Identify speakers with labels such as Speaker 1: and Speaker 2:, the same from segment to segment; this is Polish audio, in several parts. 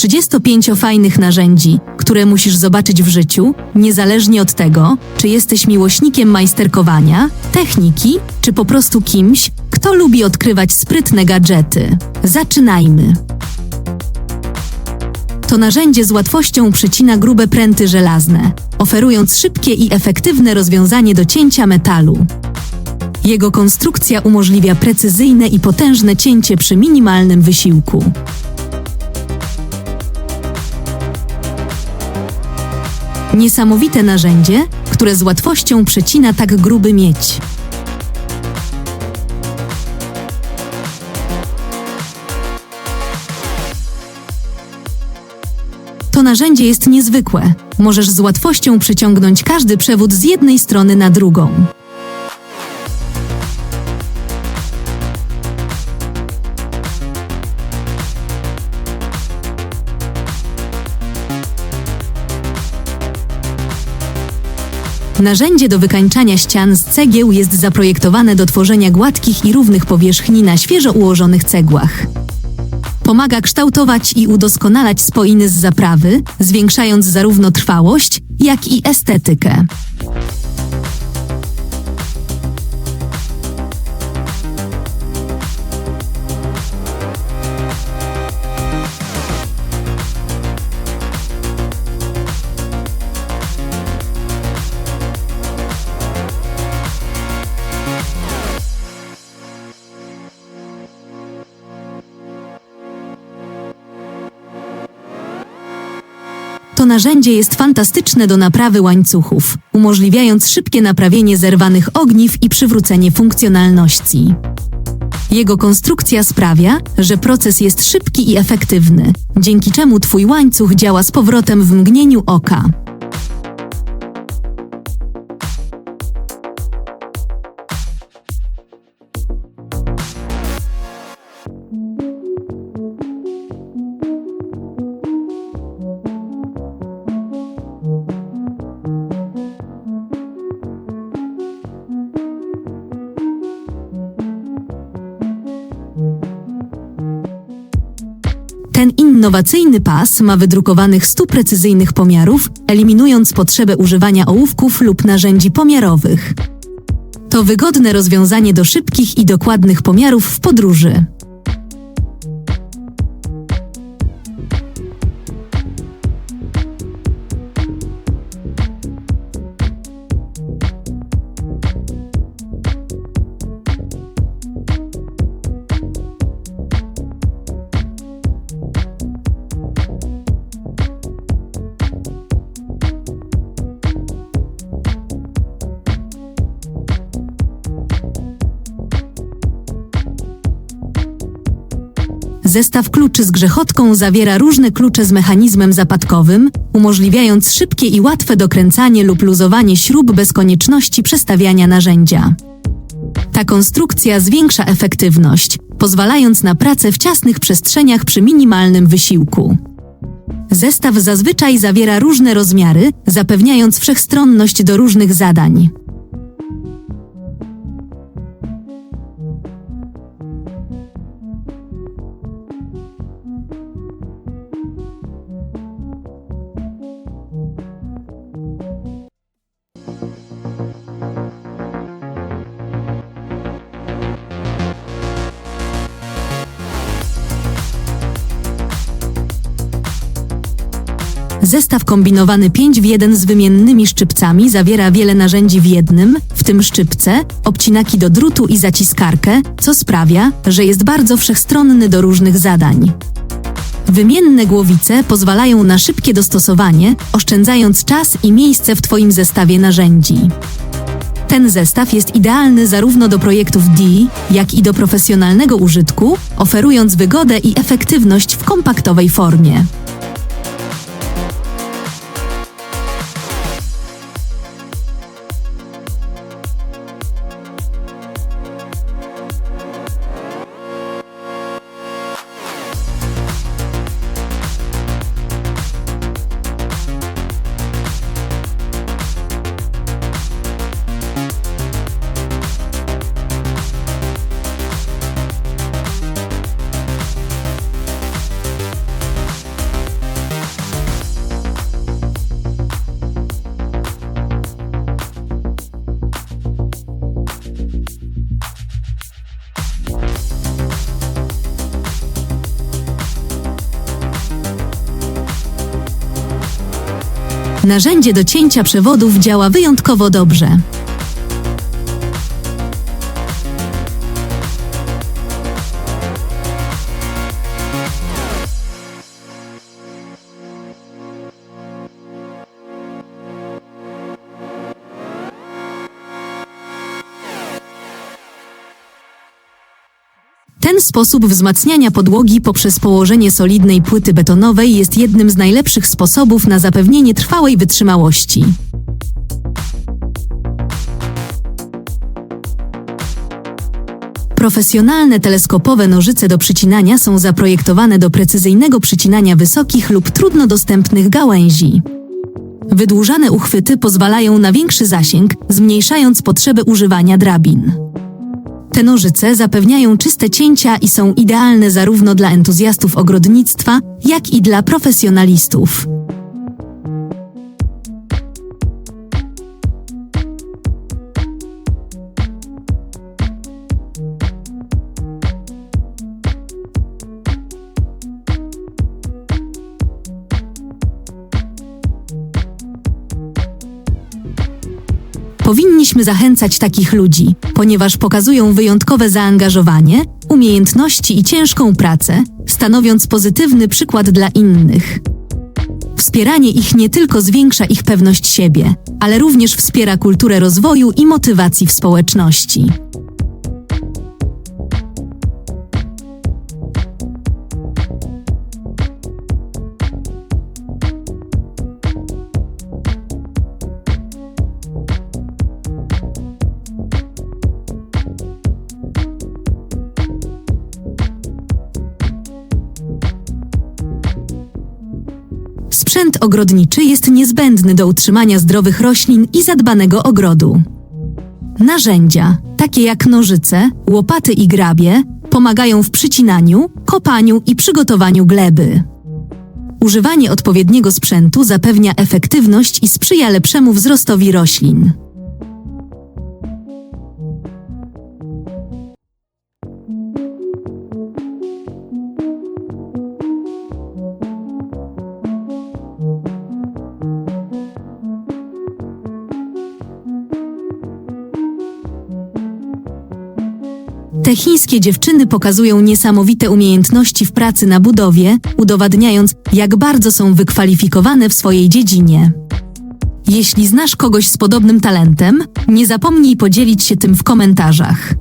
Speaker 1: 35 fajnych narzędzi, które musisz zobaczyć w życiu, niezależnie od tego, czy jesteś miłośnikiem majsterkowania, techniki, czy po prostu kimś, kto lubi odkrywać sprytne gadżety. Zaczynajmy. To narzędzie z łatwością przycina grube pręty żelazne, oferując szybkie i efektywne rozwiązanie do cięcia metalu. Jego konstrukcja umożliwia precyzyjne i potężne cięcie przy minimalnym wysiłku. Niesamowite narzędzie, które z łatwością przecina tak gruby miedź. To narzędzie jest niezwykłe. Możesz z łatwością przyciągnąć każdy przewód z jednej strony na drugą. Narzędzie do wykańczania ścian z cegieł jest zaprojektowane do tworzenia gładkich i równych powierzchni na świeżo ułożonych cegłach. Pomaga kształtować i udoskonalać spoiny z zaprawy, zwiększając zarówno trwałość, jak i estetykę. To narzędzie jest fantastyczne do naprawy łańcuchów, umożliwiając szybkie naprawienie zerwanych ogniw i przywrócenie funkcjonalności. Jego konstrukcja sprawia, że proces jest szybki i efektywny, dzięki czemu Twój łańcuch działa z powrotem w mgnieniu oka. Ten innowacyjny pas ma wydrukowanych 100 precyzyjnych pomiarów, eliminując potrzebę używania ołówków lub narzędzi pomiarowych. To wygodne rozwiązanie do szybkich i dokładnych pomiarów w podróży. Zestaw kluczy z grzechotką zawiera różne klucze z mechanizmem zapadkowym, umożliwiając szybkie i łatwe dokręcanie lub luzowanie śrub bez konieczności przestawiania narzędzia. Ta konstrukcja zwiększa efektywność, pozwalając na pracę w ciasnych przestrzeniach przy minimalnym wysiłku. Zestaw zazwyczaj zawiera różne rozmiary, zapewniając wszechstronność do różnych zadań. Zestaw kombinowany 5 w 1 z wymiennymi szczypcami zawiera wiele narzędzi w jednym, w tym szczypce, obcinaki do drutu i zaciskarkę, co sprawia, że jest bardzo wszechstronny do różnych zadań. Wymienne głowice pozwalają na szybkie dostosowanie, oszczędzając czas i miejsce w Twoim zestawie narzędzi. Ten zestaw jest idealny zarówno do projektów D, jak i do profesjonalnego użytku, oferując wygodę i efektywność w kompaktowej formie. Narzędzie do cięcia przewodów działa wyjątkowo dobrze. Sposób wzmacniania podłogi poprzez położenie solidnej płyty betonowej jest jednym z najlepszych sposobów na zapewnienie trwałej wytrzymałości. Profesjonalne teleskopowe nożyce do przycinania są zaprojektowane do precyzyjnego przycinania wysokich lub trudno dostępnych gałęzi. Wydłużane uchwyty pozwalają na większy zasięg, zmniejszając potrzebę używania drabin. Te nożyce zapewniają czyste cięcia i są idealne zarówno dla entuzjastów ogrodnictwa, jak i dla profesjonalistów. Powinniśmy zachęcać takich ludzi, ponieważ pokazują wyjątkowe zaangażowanie, umiejętności i ciężką pracę, stanowiąc pozytywny przykład dla innych. Wspieranie ich nie tylko zwiększa ich pewność siebie, ale również wspiera kulturę rozwoju i motywacji w społeczności. Sprzęt ogrodniczy jest niezbędny do utrzymania zdrowych roślin i zadbanego ogrodu. Narzędzia, takie jak nożyce, łopaty i grabie, pomagają w przycinaniu, kopaniu i przygotowaniu gleby. Używanie odpowiedniego sprzętu zapewnia efektywność i sprzyja lepszemu wzrostowi roślin. Te chińskie dziewczyny pokazują niesamowite umiejętności w pracy na budowie, udowadniając, jak bardzo są wykwalifikowane w swojej dziedzinie. Jeśli znasz kogoś z podobnym talentem, nie zapomnij podzielić się tym w komentarzach.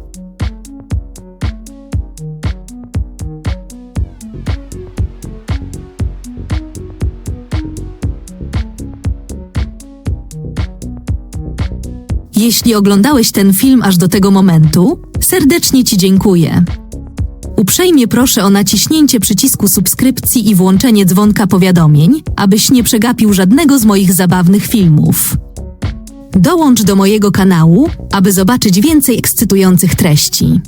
Speaker 1: Jeśli oglądałeś ten film aż do tego momentu, serdecznie Ci dziękuję. Uprzejmie proszę o naciśnięcie przycisku subskrypcji i włączenie dzwonka powiadomień, abyś nie przegapił żadnego z moich zabawnych filmów. Dołącz do mojego kanału, aby zobaczyć więcej ekscytujących treści.